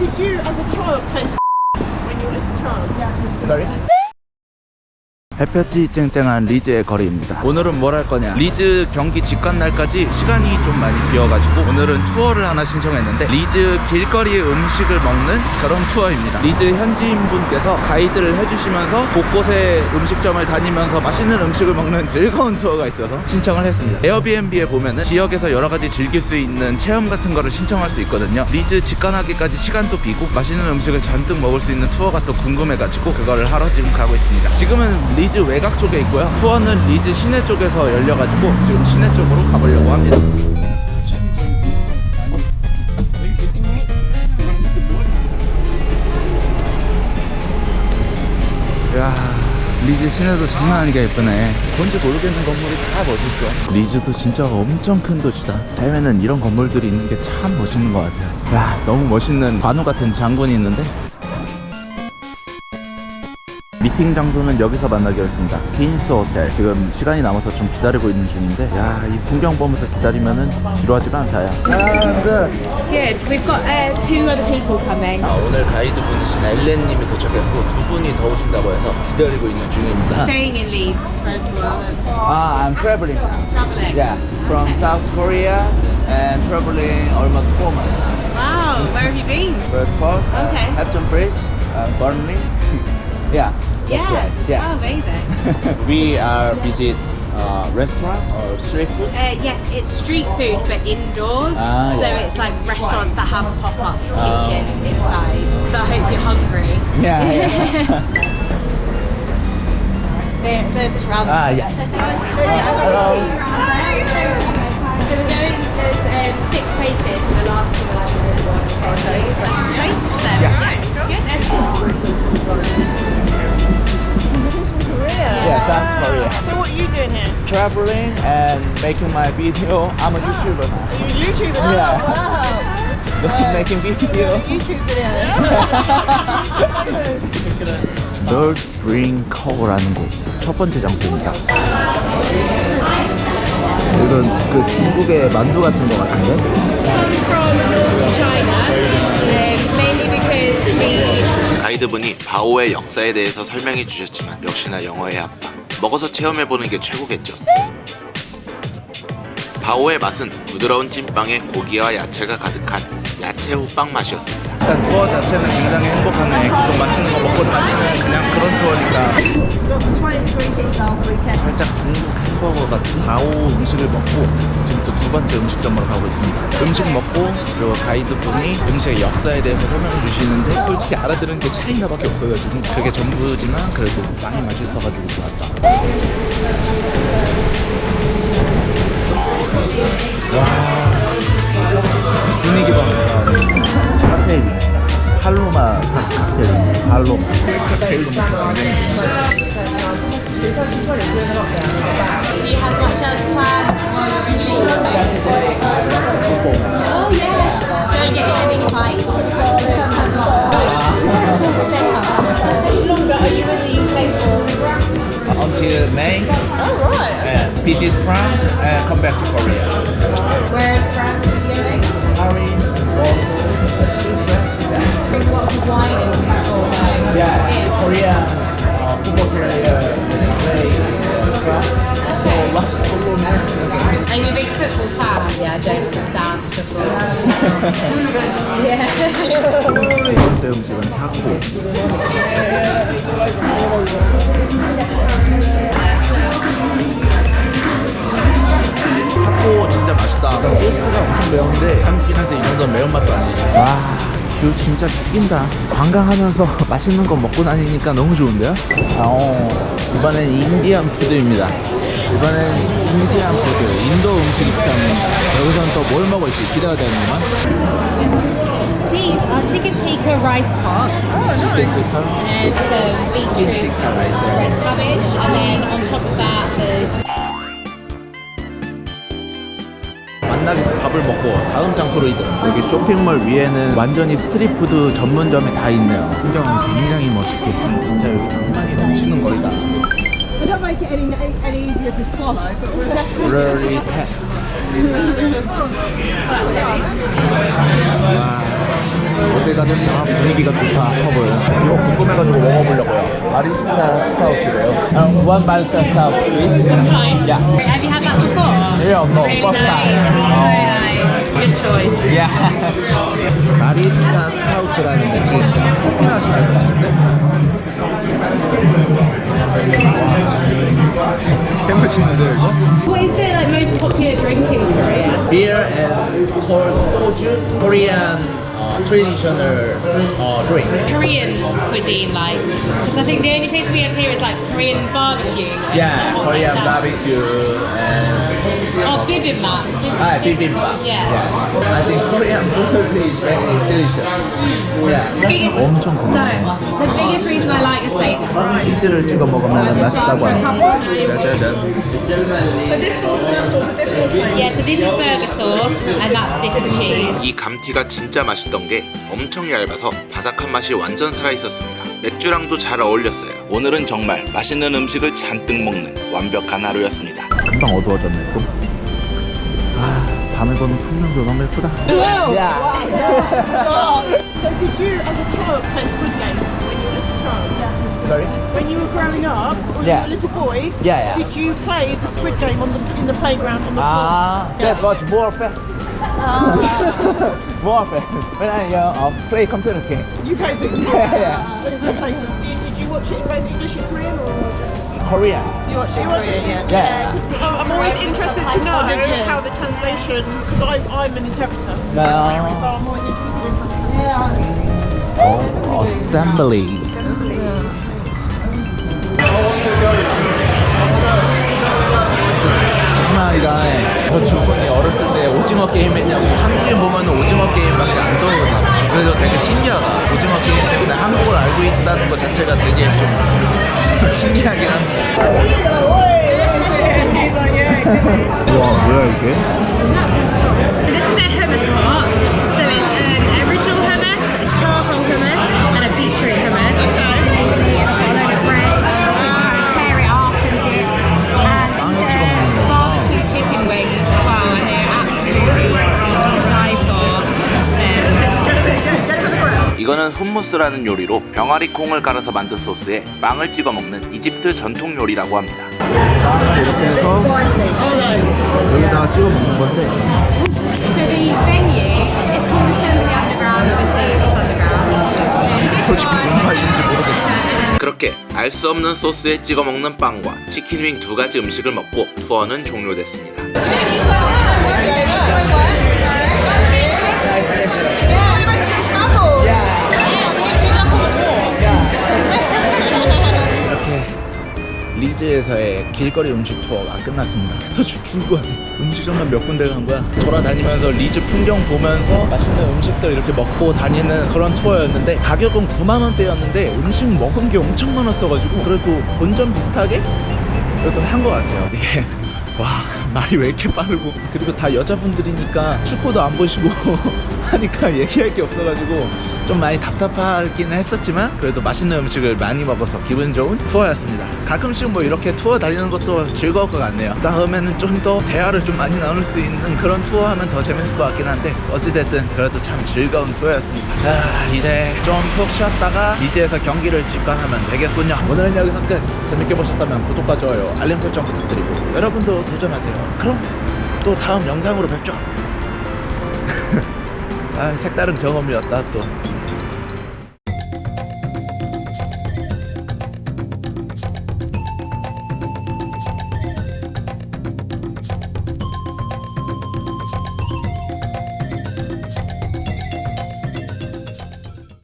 Did you, as a child, play when you were a little child? Sorry? 햇볕이 쨍쨍한 리즈의 거리입니다. 오늘은 뭘 할 거냐? 리즈 경기 직관 날까지 시간이 좀 많이 비어가지고 오늘은 투어를 하나 신청했는데 리즈 길거리 음식을 먹는 그런 투어입니다. 리즈 현지인분께서 가이드를 해주시면서 곳곳에 음식점을 다니면서 맛있는 음식을 먹는 즐거운 투어가 있어서 신청을 했습니다. 에어비앤비에 보면은 지역에서 여러 가지 즐길 수 있는 체험 같은 거를 신청할 수 있거든요. 리즈 직관하기까지 시간도 비고 맛있는 음식을 잔뜩 먹을 수 있는 투어가 또 궁금해가지고 그거를 하러 지금 가고 있습니다. 지금은 리즈 외곽 쪽에 있고요. 투어는 리즈 시내 쪽에서 열려가지고 지금 시내 쪽으로 가보려고 합니다. 야 리즈 시내도 장난 아니게 예쁘네 뭔지 모르겠는 건물이 다 멋있어 리즈도 진짜 엄청 큰 도시다 해외는 이런 건물들이 있는 게 참 멋있는 것 같아요 야 너무 멋있는 관우 같은 장군이 있는데 미팅 장소는 여기서 만나기로 했습니다. 퀸스 호텔. 지금 시간이 남아서 좀 기다리고 있는 중인데, 야, 이 풍경 보면서 기다리면은 지루하지가 않다, 야. Good. We've got uh, two other people coming. 아, 오늘 가이드 분이신 엘렌님이 도착했고, 두 분이 더 오신다고 해서 기다리고 있는 중입니다. Staying in Leeds for a while. Ah, I'm traveling now. Traveling. Yeah, from Okay. South Korea and traveling almost four months now. Wow. Where have you been? Bradford, uh, Okay. Hampton Bridge, uh, Burnley. yeah. That's Yeah. Oh, amazing. we are visit uh, restaurant or street food. Uh, yes, it's street food but indoors. Ah, so yeah. it's like restaurants that have a pop-up Ah. kitchens inside. So I hope you're hungry. Yeah, yeah. they're, they're just round. Ah, yeah. Hello. So we're going, there's um, six places and the last two are like little one. Okay, so you place them. Yeah. Good. Traveling and making my video. I'm a YouTuber now. Are you YouTubing? Yeah. making video. YouTube video. Third Spring Cove라는 곳 첫 번째 장소입니다. 이건 그 중국의 만두 같은 거 같은데? um, 가이드분이 바오의 역사에 대해서 설명해 주셨지만 역시나 영어의 아빠. 먹어서 체험해보는 게 최고겠죠. 바오의 맛은 부드러운 찐빵에 고기와 야채가 가득한 야채 호빵 맛이었습니다. 일단 투어 자체는 굉장히 행복하네. 계속 맛있는 거 먹고 다니는 그냥 그런 투어니까. 살짝 중국 햄버거 같은 바오 음식을 먹고 지금 또 두 번째 음식점으로 가고 있습니다. 음식 먹고 그리고 가이드분이 음식의 역사에 대해서 설명해 주시는데 솔직히 알아들은 게 차이나밖에 없어가지고 그게 전부지만 그래도 많이 맛있어가지고 좋았다. 와 분위기 봐. Anything tight. until May Oh right. and visit France and come back to Korea. Where in France are you going? Paris, Drink lots of wine and travel. Like, yeah, in. Korea, uh, football player play uh, France. So last football match. Are you a big football fan? Yeah, I don't understand football. yeah. 두 번째 음식은 타코. 타코 뷰 진짜 죽인다. 관광하면서 맛있는 거 먹고 다니니까 너무 좋은데요? 아, 어, 이번엔 인디안 푸드입니다. 이번엔 인디안 푸드, 인도 음식이 시작합니다. 여기서는 또 뭘 먹을지 기대가 되는구만. These are chicken tikka rice pot 치킨 tikka. and some beetroot, rice. cabbage, and then on top of that there's 만나기 밥을 먹고 다음 장소로 이동. 여기 쇼핑몰 위에는 완전히 스트리트푸드 전문점이 다 있네요. 풍경은 굉장히 멋있고 진짜 여기 낭만이 넘치는 거리다. We don't make it any, any easier to swallow, but we're definitely 브러리 탭. 와, 어디 가든 다 분위기가 좋다 펍은 이거 궁금해가지고 먹어보려고요 바리스타 스타우트래요 um, One barista stout please Yeah Have you had that before? Yeah, no, first time. Very nice. Good choice. Yeah 바리스타 스타우트라는 맥주입니다 커피 맛이 날것 같은데? 개 맛있는데요 이거? What is the like, most popular drink in Korea? beer and cold soju, Korean uh, traditional uh, drink? Korean cuisine, like, because I think the only place we have here is like Korean barbecue. Yeah, Korean barbecue and. Oh, bibimbap. Ah, bibimbap. Yeah. yeah. I think Korean food is very delicious. Mm. Yeah. The biggest, the biggest 치즈를 찍어 먹으면 맛있다고 하네. 짜자잔. So this sauce and that sauce are different. Yeah, so this is burger sauce and that's different cheese. 이 감튀가 진짜 맛있던 게 엄청 얇아서 바삭한 맛이 완전 살아있었습니다. 맥주랑도 잘 어울렸어요. 오늘은 정말 맛있는 음식을 잔뜩 먹는 완벽한 하루였습니다. 금방 어두워졌네 또. 아, 밤에 보는 풍경도 너무 예쁘다. So did you, as a child, play Squid Game when you were a little child? Sorry? When you were growing up, when Yeah. you were a little boy, Yeah, yeah. did you play the Squid Game on the, in the playground on the Ah, that was more fast. more fast. When I uh, uh, play computer game. You played the Yeah, yeah. Did, did you watch it in both English and Korean or just... Korea. You watched it in Korean, yeah. Yeah. I'm I'm always interested to know how the translation, because I'm an interpreter. So No. I'm always interested in Oh, assembly. 장난 아니다. 저 주분이 어렸을 때 오징어 게임 했냐고 한국에 보면 오징어 게임밖에 안 떠오르나 그래서 되게 신기하다 오징어 게임 때문에 한국을 알고 있다는 것 자체가 되게 좀 신기하긴 한데 와 뭐야 이게? This is their hummus pot. So it's um, original 훔무스라는 요리로 병아리 콩을 갈아서 만든 소스에 빵을 찍어 먹는 이집트 전통 요리라고 합니다. 이렇게 해서 여기다가 찍어 먹는 건데 솔직히 무슨 맛인지 모르겠어 그렇게 알 수 없는 소스에 찍어 먹는 빵과 치킨윙 두 가지 음식을 먹고 투어는 종료됐습니다. 리즈에서의 길거리 음식 투어가 끝났습니다. 더 줄고 하네. 음식점만 몇 군데 간 거야. 돌아다니면서 리즈 풍경 보면서 맛있는 음식들 이렇게 먹고 다니는 그런 투어였는데 가격은 9만 원대였는데 음식 먹은 게 엄청 많았어가지고 그래도 본전 비슷하게 그래도 한 것 같아요. 이게 와 말이 왜 이렇게 빠르고 그리고 다 여자분들이니까 축구도 안 보시고 하니까 얘기할 게 없어가지고 좀 많이 답답하긴 했었지만 그래도 맛있는 음식을 많이 먹어서 기분 좋은 투어였습니다. 가끔씩 뭐 이렇게 투어 다니는 것도 즐거울 것 같네요. 다음에는 좀 더 대화를 좀 많이 나눌 수 있는 그런 투어 하면 더 재밌을 것 같긴 한데 어찌됐든 그래도 참 즐거운 투어였습니다. 아, 이제 좀 푹 쉬었다가 이제에서 경기를 직관하면 되겠군요. 오늘은 여기서 끝. 재밌게 보셨다면 구독과 좋아요 알림 설정 부탁드리고 여러분도 도전하세요. 그럼 또 다음 영상으로 뵙죠 아 색다른 경험이었다 또